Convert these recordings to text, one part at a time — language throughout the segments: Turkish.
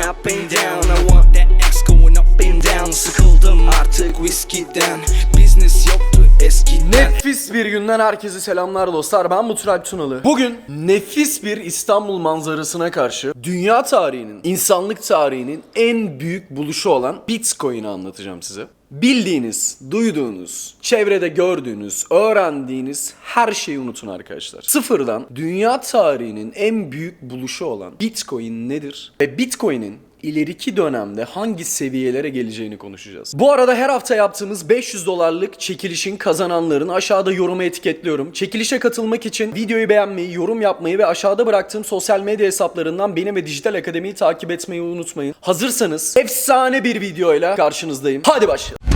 up and down I want that X going up and down Sıkıldım artık whiskey'den Business yoktu eskiden Nefis bir günden herkese selamlar dostlar. Ben Mutural Tunalı. Bugün nefis bir İstanbul manzarasına karşı dünya tarihinin, insanlık tarihinin en büyük buluşu olan Bitcoin'i anlatacağım size. Bildiğiniz, duyduğunuz, çevrede gördüğünüz, öğrendiğiniz her şeyi unutun arkadaşlar. Sıfırdan dünya tarihinin en büyük buluşu olan Bitcoin nedir? Ve Bitcoin'in ileriki dönemde hangi seviyelere geleceğini konuşacağız. Bu arada her hafta yaptığımız 500 dolarlık çekilişin kazananlarını aşağıda yoruma etiketliyorum. Çekilişe katılmak için videoyu beğenmeyi, yorum yapmayı ve aşağıda bıraktığım sosyal medya hesaplarından beni ve Dijital Akademi'yi takip etmeyi unutmayın. Hazırsanız efsane bir videoyla karşınızdayım. Hadi başlayalım.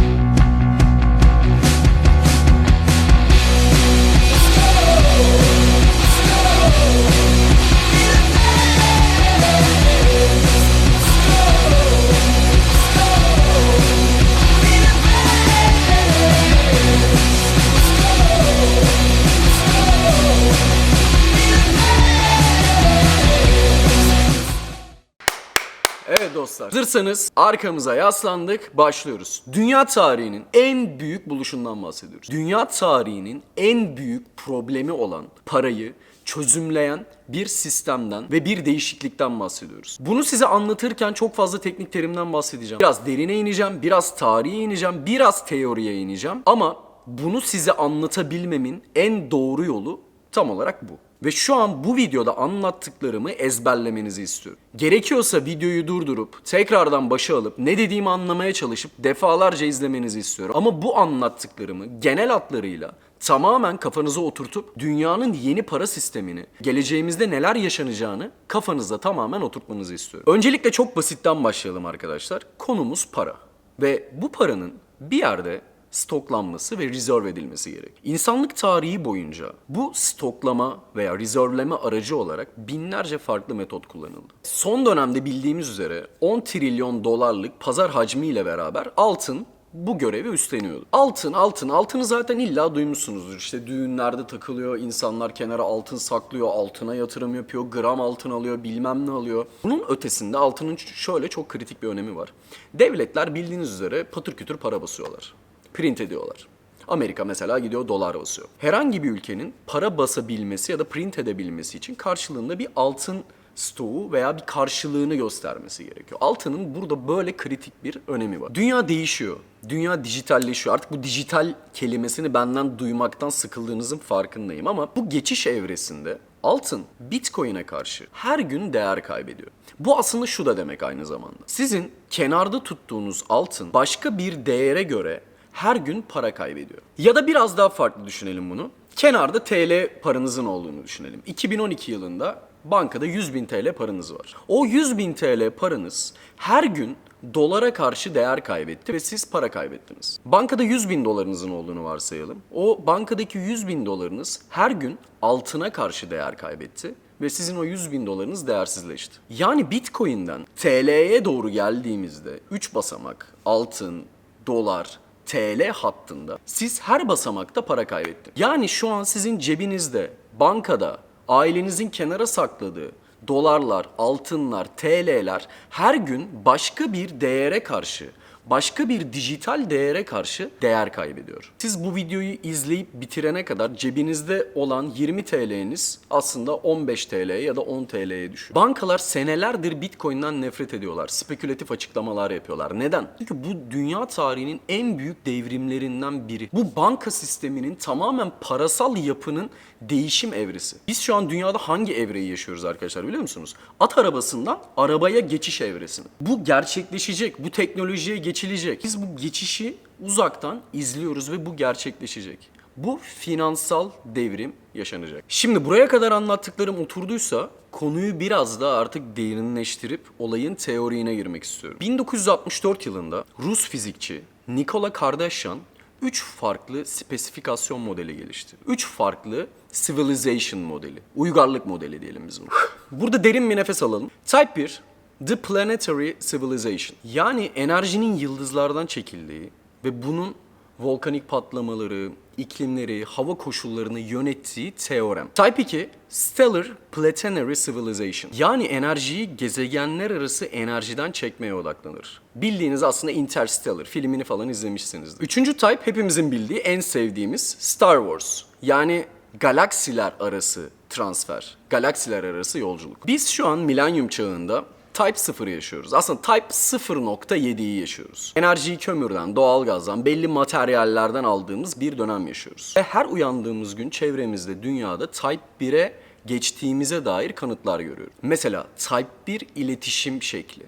Evet dostlar. Hazırsanız arkamıza yaslandık, başlıyoruz. Dünya tarihinin en büyük buluşundan bahsediyoruz. Dünya tarihinin en büyük problemi olan parayı çözümleyen bir sistemden ve bir değişiklikten bahsediyoruz. Bunu size anlatırken çok fazla teknik terimden bahsedeceğim. Biraz derine ineceğim, biraz tarihe ineceğim, biraz teoriye ineceğim. Ama bunu size anlatabilmemin en doğru yolu tam olarak bu. Ve şu an bu videoda anlattıklarımı ezberlemenizi istiyorum. Gerekiyorsa videoyu durdurup tekrardan başa alıp ne dediğimi anlamaya çalışıp defalarca izlemenizi istiyorum. Ama bu anlattıklarımı genel hatlarıyla tamamen kafanıza oturtup dünyanın yeni para sistemini, geleceğimizde neler yaşanacağını kafanızda tamamen oturtmanızı istiyorum. Öncelikle çok basitten başlayalım arkadaşlar. Konumuz para. Ve bu paranın bir yerde stoklanması ve rezerv edilmesi gerek. İnsanlık tarihi boyunca bu stoklama veya rezervleme aracı olarak binlerce farklı metot kullanıldı. Son dönemde bildiğimiz üzere 10 trilyon dolarlık pazar hacmiyle beraber altın bu görevi üstleniyordu. Altın, altın, altını zaten illa duymuşsunuzdur. İşte düğünlerde takılıyor, insanlar kenara altın saklıyor, altına yatırım yapıyor, gram altın alıyor, bilmem ne alıyor. Bunun ötesinde altının şöyle çok kritik bir önemi var. Devletler bildiğiniz üzere patır kütür para basıyorlar print ediyorlar. Amerika mesela gidiyor dolar basıyor. Herhangi bir ülkenin para basabilmesi ya da print edebilmesi için karşılığında bir altın stoğu veya bir karşılığını göstermesi gerekiyor. Altının burada böyle kritik bir önemi var. Dünya değişiyor. Dünya dijitalleşiyor. Artık bu dijital kelimesini benden duymaktan sıkıldığınızın farkındayım ama bu geçiş evresinde altın Bitcoin'e karşı her gün değer kaybediyor. Bu aslında şu da demek aynı zamanda. Sizin kenarda tuttuğunuz altın başka bir değere göre her gün para kaybediyor. Ya da biraz daha farklı düşünelim bunu. Kenarda TL paranızın olduğunu düşünelim. 2012 yılında bankada 100 bin TL paranız var. O 100 bin TL paranız her gün dolara karşı değer kaybetti ve siz para kaybettiniz. Bankada 100 bin dolarınızın olduğunu varsayalım. O bankadaki 100 bin dolarınız her gün altına karşı değer kaybetti ve sizin o 100 bin dolarınız değersizleşti. Yani Bitcoin'den TL'ye doğru geldiğimizde 3 basamak altın, dolar, TL hattında siz her basamakta para kaybettiniz. Yani şu an sizin cebinizde, bankada, ailenizin kenara sakladığı dolarlar, altınlar, TL'ler her gün başka bir değere karşı başka bir dijital değere karşı değer kaybediyor. Siz bu videoyu izleyip bitirene kadar cebinizde olan 20 TL'niz aslında 15 TL'ye ya da 10 TL'ye düşüyor. Bankalar senelerdir Bitcoin'den nefret ediyorlar. Spekülatif açıklamalar yapıyorlar. Neden? Çünkü bu dünya tarihinin en büyük devrimlerinden biri. Bu banka sisteminin tamamen parasal yapının değişim evresi. Biz şu an dünyada hangi evreyi yaşıyoruz arkadaşlar biliyor musunuz? At arabasından arabaya geçiş evresini. Bu gerçekleşecek. Bu teknolojiye geçilecek. Biz bu geçişi uzaktan izliyoruz ve bu gerçekleşecek. Bu finansal devrim yaşanacak. Şimdi buraya kadar anlattıklarım oturduysa konuyu biraz da artık derinleştirip olayın teoriğine girmek istiyorum. 1964 yılında Rus fizikçi Nikola Kardashian 3 farklı spesifikasyon modeli geliştirdi. 3 farklı civilization modeli, uygarlık modeli diyelim biz buna. Burada derin bir nefes alalım. Type 1, The Planetary Civilization. Yani enerjinin yıldızlardan çekildiği ve bunun volkanik patlamaları, iklimleri, hava koşullarını yönettiği teorem. Type 2, Stellar Planetary Civilization. Yani enerjiyi gezegenler arası enerjiden çekmeye odaklanır. Bildiğiniz aslında Interstellar filmini falan izlemişsinizdir. Üçüncü type hepimizin bildiği en sevdiğimiz Star Wars. Yani galaksiler arası transfer, galaksiler arası yolculuk. Biz şu an milenyum çağında Type 0 yaşıyoruz. Aslında Type 0.7'yi yaşıyoruz. Enerjiyi kömürden, doğalgazdan, belli materyallerden aldığımız bir dönem yaşıyoruz. Ve her uyandığımız gün çevremizde, dünyada Type 1'e geçtiğimize dair kanıtlar görüyoruz. Mesela Type 1 iletişim şekli.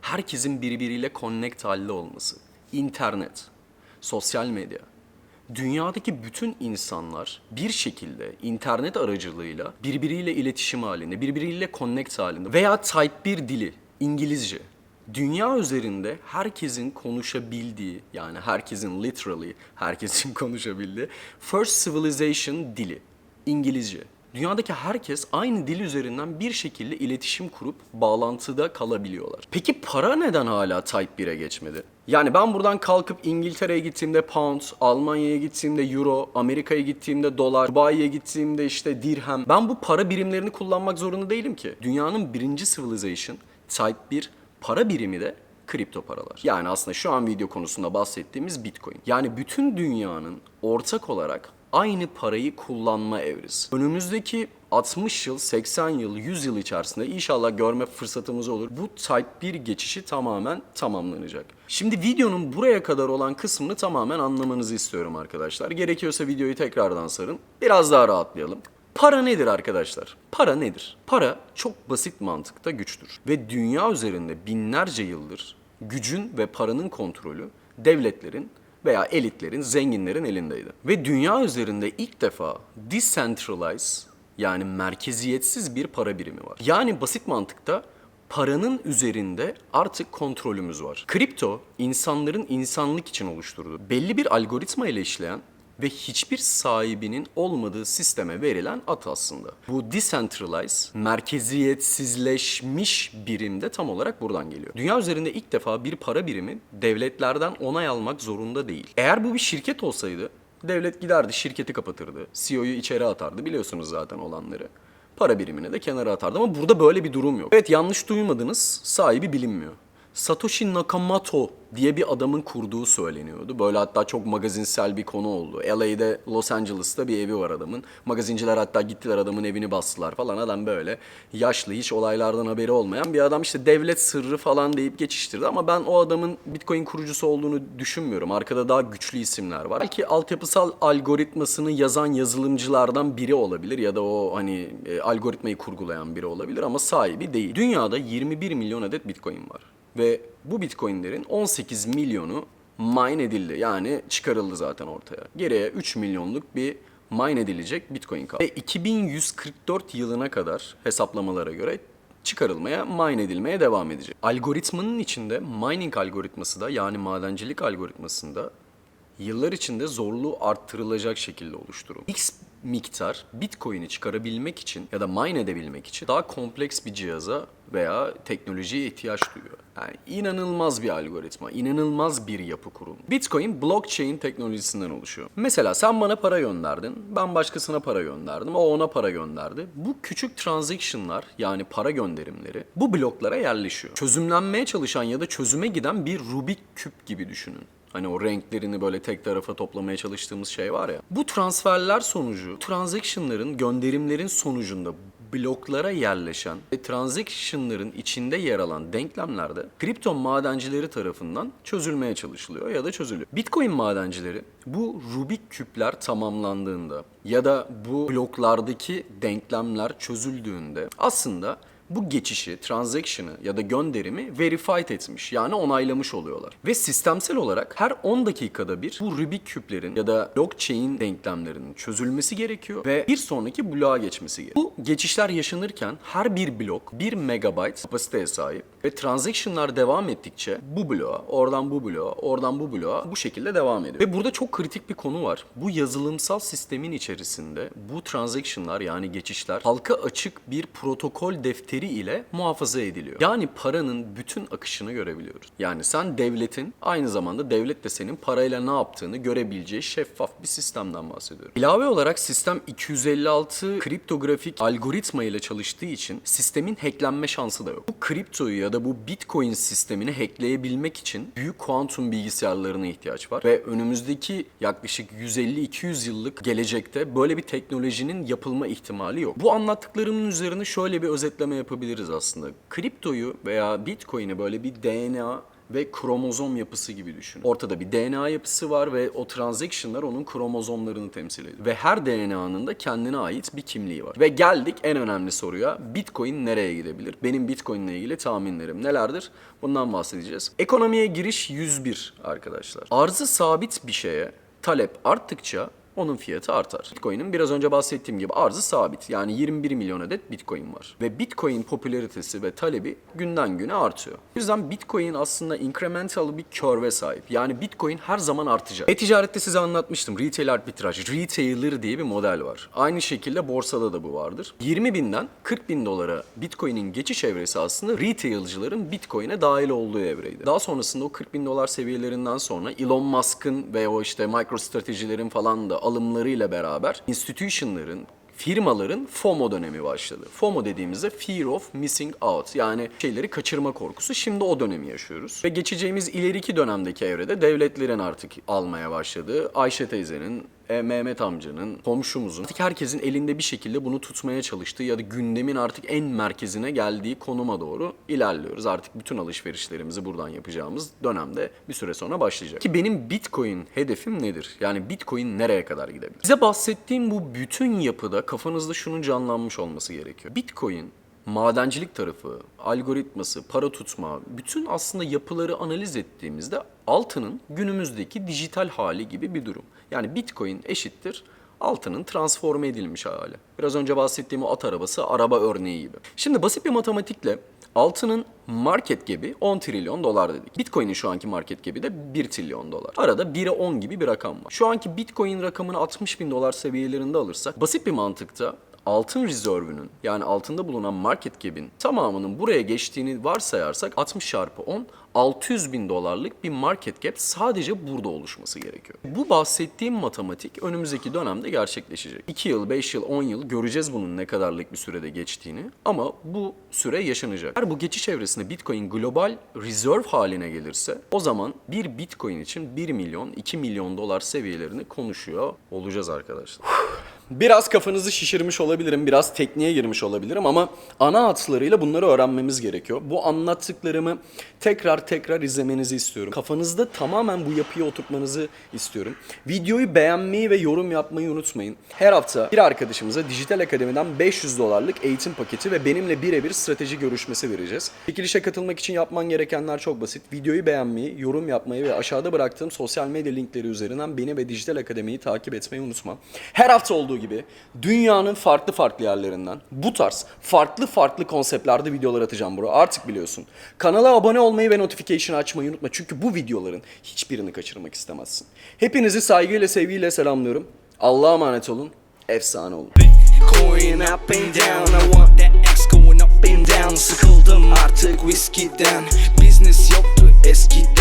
Herkesin birbiriyle connect halde olması. İnternet, sosyal medya, Dünyadaki bütün insanlar bir şekilde internet aracılığıyla birbiriyle iletişim halinde, birbiriyle connect halinde veya Type 1 dili, İngilizce. Dünya üzerinde herkesin konuşabildiği, yani herkesin literally herkesin konuşabildiği First Civilization dili, İngilizce. Dünyadaki herkes aynı dil üzerinden bir şekilde iletişim kurup bağlantıda kalabiliyorlar. Peki para neden hala Type 1'e geçmedi? Yani ben buradan kalkıp İngiltere'ye gittiğimde pound, Almanya'ya gittiğimde euro, Amerika'ya gittiğimde dolar, Dubai'ye gittiğimde işte dirhem. Ben bu para birimlerini kullanmak zorunda değilim ki. Dünyanın birinci civilization Type 1 para birimi de kripto paralar. Yani aslında şu an video konusunda bahsettiğimiz Bitcoin. Yani bütün dünyanın ortak olarak aynı parayı kullanma evresi. Önümüzdeki 60 yıl, 80 yıl, 100 yıl içerisinde inşallah görme fırsatımız olur. Bu Type 1 geçişi tamamen tamamlanacak. Şimdi videonun buraya kadar olan kısmını tamamen anlamanızı istiyorum arkadaşlar. Gerekiyorsa videoyu tekrardan sarın. Biraz daha rahatlayalım. Para nedir arkadaşlar? Para nedir? Para çok basit mantıkta güçtür. Ve dünya üzerinde binlerce yıldır gücün ve paranın kontrolü devletlerin veya elitlerin, zenginlerin elindeydi. Ve dünya üzerinde ilk defa decentralized yani merkeziyetsiz bir para birimi var. Yani basit mantıkta paranın üzerinde artık kontrolümüz var. Kripto insanların insanlık için oluşturduğu belli bir algoritma ile işleyen ve hiçbir sahibinin olmadığı sisteme verilen at aslında. Bu decentralized, merkeziyetsizleşmiş birim de tam olarak buradan geliyor. Dünya üzerinde ilk defa bir para birimi devletlerden onay almak zorunda değil. Eğer bu bir şirket olsaydı devlet giderdi şirketi kapatırdı. CEO'yu içeri atardı biliyorsunuz zaten olanları. Para birimini de kenara atardı ama burada böyle bir durum yok. Evet yanlış duymadınız sahibi bilinmiyor. Satoshi Nakamoto diye bir adamın kurduğu söyleniyordu. Böyle hatta çok magazinsel bir konu oldu. LA'de, Los Angeles'ta bir evi var adamın. Magazinciler hatta gittiler adamın evini bastılar falan. Adam böyle yaşlı, hiç olaylardan haberi olmayan bir adam işte devlet sırrı falan deyip geçiştirdi. Ama ben o adamın Bitcoin kurucusu olduğunu düşünmüyorum. Arkada daha güçlü isimler var. Belki altyapısal algoritmasını yazan yazılımcılardan biri olabilir ya da o hani e, algoritmayı kurgulayan biri olabilir ama sahibi değil. Dünyada 21 milyon adet Bitcoin var. Ve bu bitcoinlerin 18 milyonu mine edildi. Yani çıkarıldı zaten ortaya. Geriye 3 milyonluk bir mine edilecek bitcoin kaldı. Ve 2144 yılına kadar hesaplamalara göre çıkarılmaya, mine edilmeye devam edecek. Algoritmanın içinde mining algoritması da yani madencilik algoritmasında yıllar içinde zorluğu arttırılacak şekilde oluşturuldu. Miktar Bitcoin'i çıkarabilmek için ya da mine edebilmek için daha kompleks bir cihaza veya teknolojiye ihtiyaç duyuyor. Yani inanılmaz bir algoritma, inanılmaz bir yapı kurulmuş. Bitcoin blockchain teknolojisinden oluşuyor. Mesela sen bana para gönderdin, ben başkasına para gönderdim, o ona para gönderdi. Bu küçük transaction'lar yani para gönderimleri bu bloklara yerleşiyor. Çözümlenmeye çalışan ya da çözüme giden bir Rubik küp gibi düşünün. Hani o renklerini böyle tek tarafa toplamaya çalıştığımız şey var ya. Bu transferler sonucu, transaction'ların, gönderimlerin sonucunda bloklara yerleşen ve transaction'ların içinde yer alan denklemlerde kripto madencileri tarafından çözülmeye çalışılıyor ya da çözülüyor. Bitcoin madencileri bu Rubik küpler tamamlandığında ya da bu bloklardaki denklemler çözüldüğünde aslında bu geçişi, transaction'ı ya da gönderimi verified etmiş. Yani onaylamış oluyorlar. Ve sistemsel olarak her 10 dakikada bir bu Rubik küplerin ya da blockchain denklemlerinin çözülmesi gerekiyor ve bir sonraki bloğa geçmesi gerekiyor. Bu geçişler yaşanırken her bir blok 1 megabayt kapasiteye sahip Ve transaction'lar devam ettikçe bu bloğa, oradan bu bloğa, oradan bu bloğa bu şekilde devam ediyor. Ve burada çok kritik bir konu var. Bu yazılımsal sistemin içerisinde bu transaction'lar yani geçişler halka açık bir protokol defteri ile muhafaza ediliyor. Yani paranın bütün akışını görebiliyoruz. Yani sen devletin aynı zamanda devlet de senin parayla ne yaptığını görebileceği şeffaf bir sistemden bahsediyorum. İlave olarak sistem 256 kriptografik algoritma ile çalıştığı için sistemin hacklenme şansı da yok. Bu kriptoyu ya da bu bitcoin sistemini hackleyebilmek için büyük kuantum bilgisayarlarına ihtiyaç var ve önümüzdeki yaklaşık 150-200 yıllık gelecekte böyle bir teknolojinin yapılma ihtimali yok. Bu anlattıklarımın üzerine şöyle bir özetleme yapabiliriz aslında. Kriptoyu veya bitcoin'i böyle bir DNA ve kromozom yapısı gibi düşün. Ortada bir DNA yapısı var ve o transaction'lar onun kromozomlarını temsil ediyor. Ve her DNA'nın da kendine ait bir kimliği var. Ve geldik en önemli soruya. Bitcoin nereye gidebilir? Benim Bitcoin ile ilgili tahminlerim nelerdir? Bundan bahsedeceğiz. Ekonomiye giriş 101 arkadaşlar. Arzı sabit bir şeye talep arttıkça onun fiyatı artar. Bitcoin'in biraz önce bahsettiğim gibi arzı sabit. Yani 21 milyon adet Bitcoin var. Ve Bitcoin popülaritesi ve talebi günden güne artıyor. O yüzden Bitcoin aslında incremental bir curve'e sahip. Yani Bitcoin her zaman artacak. E-ticarette size anlatmıştım. Retail arbitraj, retailer diye bir model var. Aynı şekilde borsada da bu vardır. 20 binden 40 bin dolara Bitcoin'in geçiş evresi aslında retailcıların Bitcoin'e dahil olduğu evreydi. Daha sonrasında o 40 bin dolar seviyelerinden sonra Elon Musk'ın ve o işte MicroStrategy'lerin falan da alımlarıyla beraber institution'ların firmaların FOMO dönemi başladı. FOMO dediğimizde Fear of Missing Out yani şeyleri kaçırma korkusu. Şimdi o dönemi yaşıyoruz. Ve geçeceğimiz ileriki dönemdeki evrede devletlerin artık almaya başladığı Ayşe teyzenin e, Mehmet amcanın, komşumuzun artık herkesin elinde bir şekilde bunu tutmaya çalıştığı ya da gündemin artık en merkezine geldiği konuma doğru ilerliyoruz. Artık bütün alışverişlerimizi buradan yapacağımız dönemde bir süre sonra başlayacak. Ki benim Bitcoin hedefim nedir? Yani Bitcoin nereye kadar gidebilir? Size bahsettiğim bu bütün yapıda kafanızda şunun canlanmış olması gerekiyor. Bitcoin madencilik tarafı, algoritması, para tutma, bütün aslında yapıları analiz ettiğimizde altının günümüzdeki dijital hali gibi bir durum. Yani Bitcoin eşittir altının transforme edilmiş hali. Biraz önce bahsettiğim o at arabası araba örneği gibi. Şimdi basit bir matematikle altının market cap'i 10 trilyon dolar dedik. Bitcoin'in şu anki market cap'i de 1 trilyon dolar. Arada 1'e 10 gibi bir rakam var. Şu anki Bitcoin rakamını 60 bin dolar seviyelerinde alırsak basit bir mantıkta altın rezervünün yani altında bulunan market cap'in tamamının buraya geçtiğini varsayarsak 60 çarpı 10 600 bin dolarlık bir market cap sadece burada oluşması gerekiyor. Bu bahsettiğim matematik önümüzdeki dönemde gerçekleşecek. 2 yıl, 5 yıl, 10 yıl göreceğiz bunun ne kadarlık bir sürede geçtiğini ama bu süre yaşanacak. Eğer bu geçiş evresinde Bitcoin global rezerv haline gelirse o zaman bir Bitcoin için 1 milyon, 2 milyon dolar seviyelerini konuşuyor olacağız arkadaşlar. Biraz kafanızı şişirmiş olabilirim, biraz tekniğe girmiş olabilirim ama ana hatlarıyla bunları öğrenmemiz gerekiyor. Bu anlattıklarımı tekrar tekrar izlemenizi istiyorum. Kafanızda tamamen bu yapıyı oturtmanızı istiyorum. Videoyu beğenmeyi ve yorum yapmayı unutmayın. Her hafta bir arkadaşımıza Dijital Akademi'den 500 dolarlık eğitim paketi ve benimle birebir strateji görüşmesi vereceğiz. Çekilişe katılmak için yapman gerekenler çok basit. Videoyu beğenmeyi, yorum yapmayı ve aşağıda bıraktığım sosyal medya linkleri üzerinden beni ve Dijital Akademi'yi takip etmeyi unutma. Her hafta olduğu gibi dünyanın farklı farklı yerlerinden bu tarz farklı farklı konseptlerde videolar atacağım bro. Artık biliyorsun. Kanala abone olmayı ve notification açmayı unutma. Çünkü bu videoların hiçbirini kaçırmak istemezsin. Hepinizi saygıyla sevgiyle selamlıyorum. Allah'a emanet olun. Efsane olun. Bitcoin up and down I want that X going up and down Sıkıldım artık whiskey'den Business yoktu eskiden